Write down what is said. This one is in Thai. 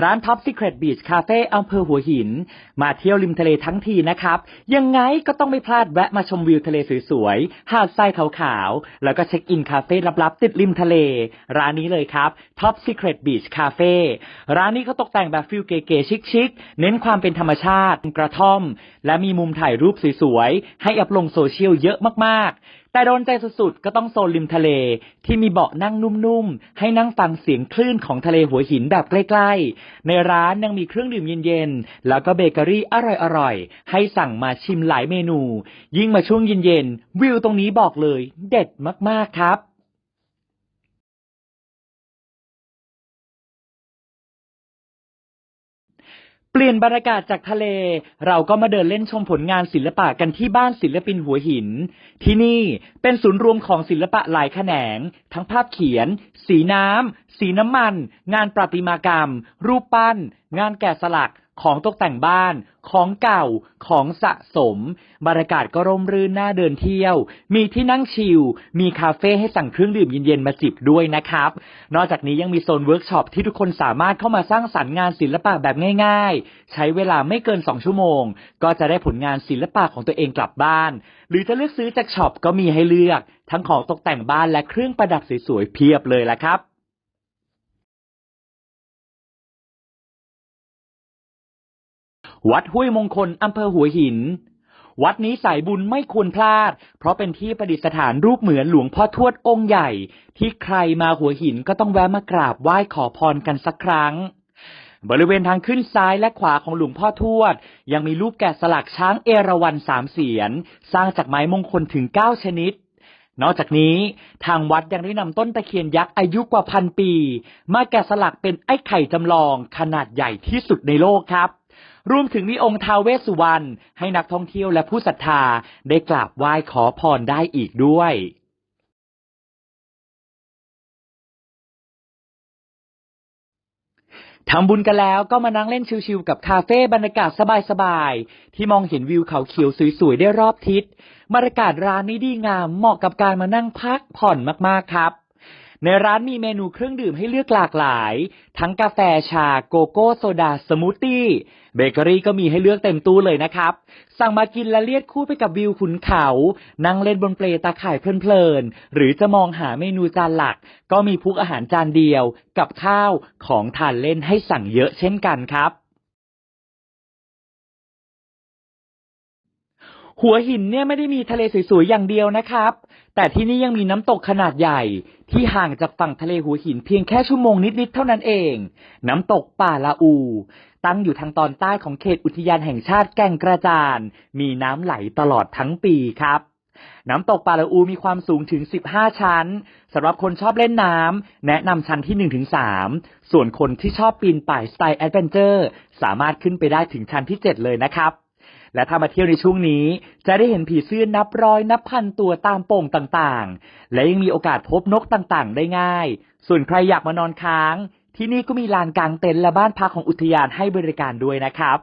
ร้าน Top Secret Beach Cafe อำเภอหัวหิน มาเที่ยวริมทะเลทั้งทีนะครับ ยังไงก็ต้องไม่พลาดแวะมาชมวิวทะเลสวยๆ หาดทรายขาวๆ แล้วก็เช็คอินคาเฟ่ลับๆ ติดริมทะเล ร้านนี้เลยครับ Top Secret Beach Cafe ร้านนี้เขาตกแต่งแบบฟิลเก๋ๆชิคๆ เน้นความเป็นธรรมชาติกระท่อม และมีมุมถ่ายรูปสวยๆ ให้อัพลงโซเชียลเยอะมากๆ แต่โดนใจสุดๆ ก็ต้องโซนริมทะเล ที่มีเบาะนั่งนุ่มๆ ให้นั่งฟังเสียงคลื่นของทะเลหัวหินแบบใกล้ๆ ในร้านยังมีเครื่องดื่มเย็นๆ แล้วก็เบเกอรี่อร่อยๆ ให้สั่งมาชิมหลายเมนู ยิ่งมาช่วงเย็นๆ วิวตรงนี้บอกเลย เด็ดมากๆครับ เปลี่ยนบรรยากาศจากทะเล เราก็มาเดินเล่นชมผลงานศิลปะกันที่บ้านศิลปินหัวหิน ที่นี่เป็นศูนย์รวมของศิลปะหลายแขนง ทั้งภาพเขียน สีน้ำสีน้ำมัน งานประติมากรรม รูปปั้น งานแกะสลัก ของตกแต่งบ้าน ของเก่า ของสะสม บรรยากาศก็ร่มรื่นน่าเดินเที่ยว มีที่นั่งชิล มีคาเฟ่ให้สั่งเครื่องดื่มเย็นๆมาจิบด้วยนะครับ นอกจากนี้ยังมีโซนเวิร์กช็อปที่ทุกคนสามารถเข้ามาสร้างสรรค์งานศิลปะแบบง่าย ๆ ใช้เวลาไม่เกิน 2 ชั่วโมง ก็จะได้ผลงานศิลปะของตัวเองกลับบ้าน หรือจะเลือกซื้อจากช็อปก็มีให้เลือก ทั้งของตกแต่งบ้านและเครื่องประดับสวยๆเพียบเลยละครับ วัดห้วยมงคลอำเภอหัวหิน วัดนี้สายบุญไม่ควรพลาด เพราะเป็นที่ประดิษฐานรูปเหมือนหลวงพ่อทวดองค์ใหญ่ ที่ใครมาหัวหินก็ต้องแวะมากราบไหว้ขอพรกันสักครั้ง บริเวณทางขึ้นซ้ายและขวาของหลวงพ่อทวด ยังมีรูปแกะสลักช้างเอราวัณสามเสียน สร้างจากไม้มงคลถึงเก้าชนิดนอกจากนี้ทางวัดยังได้นำต้นตะเคียนยักษ์อายุกว่าพันปี มาแกะสลักเป็นไอ้ไข่จำลองขนาดใหญ่ที่สุดในโลกครับ รวมถึงมีองค์ทาวเวสสุวรรณให้นักท่องเที่ยวและผู้ศรัทธาได้กราบไหว้ขอพรได้อีกด้วยทำบุญกันแล้วก็มานั่งเล่นชิวๆกับคาเฟ่บรรยากาศสบายๆ ที่มองเห็นวิวเขาเขียวสวยๆ ได้รอบทิศบรรยากาศร้านนี้ดีงามเหมาะกับการมานั่งพักผ่อนมากๆครับ ในร้านมีเมนูเครื่องดื่มให้เลือกหลากหลาย ทั้งกาแฟชาโกโก้โซดาสมูทตี้เบเกอรี่ก็มีให้เลือกเต็มตู้เลยนะครับ สั่งมากินและเลียดคู่ไปกับวิวขุนเขา นั่งเล่นบนเปลตาข่ายเพลินๆ หรือจะมองหาเมนูจานหลัก ก็มีพุกอาหารจานเดียว กับข้าวของทานเล่นให้สั่งเยอะเช่นกันครับ หัวหินเนี่ยไม่ได้มีทะเลสวยๆอย่างเดียวนะครับ แต่ที่นี่ยังมีน้ำตกขนาดใหญ่ ที่ห่างจากฝั่งทะเลหัวหินเพียงแค่ชั่วโมงนิดๆเท่านั้นเอง น้ำตกป่าละอู ตั้งอยู่ทางตอนใต้ของเขตอุทยานแห่งชาติแก่งกระจาน มีน้ำไหลตลอดทั้งปีครับน้ำตกป่าละอูมีความสูงถึง 15 ชั้นสำหรับคนชอบเล่นน้ำแนะนำชั้นที่ 1-3 ส่วนคนที่ชอบปีนป่ายสไตล์แอดเวนเจอร์ สามารถขึ้นไปได้ถึงชั้นที่ 7 เลยนะครับ และถ้ามาเที่ยวในช่วงนี้ จะได้เห็นผีเสื้อนับร้อยนับพันตัวตามโป่งต่างๆ และยังมีโอกาสพบนกต่างๆ ได้ง่าย ส่วนใครอยากมานอนค้าง ที่นี่ก็มีลานกลางเต็นท์และบ้านพักของอุทยานให้บริการด้วยนะครับ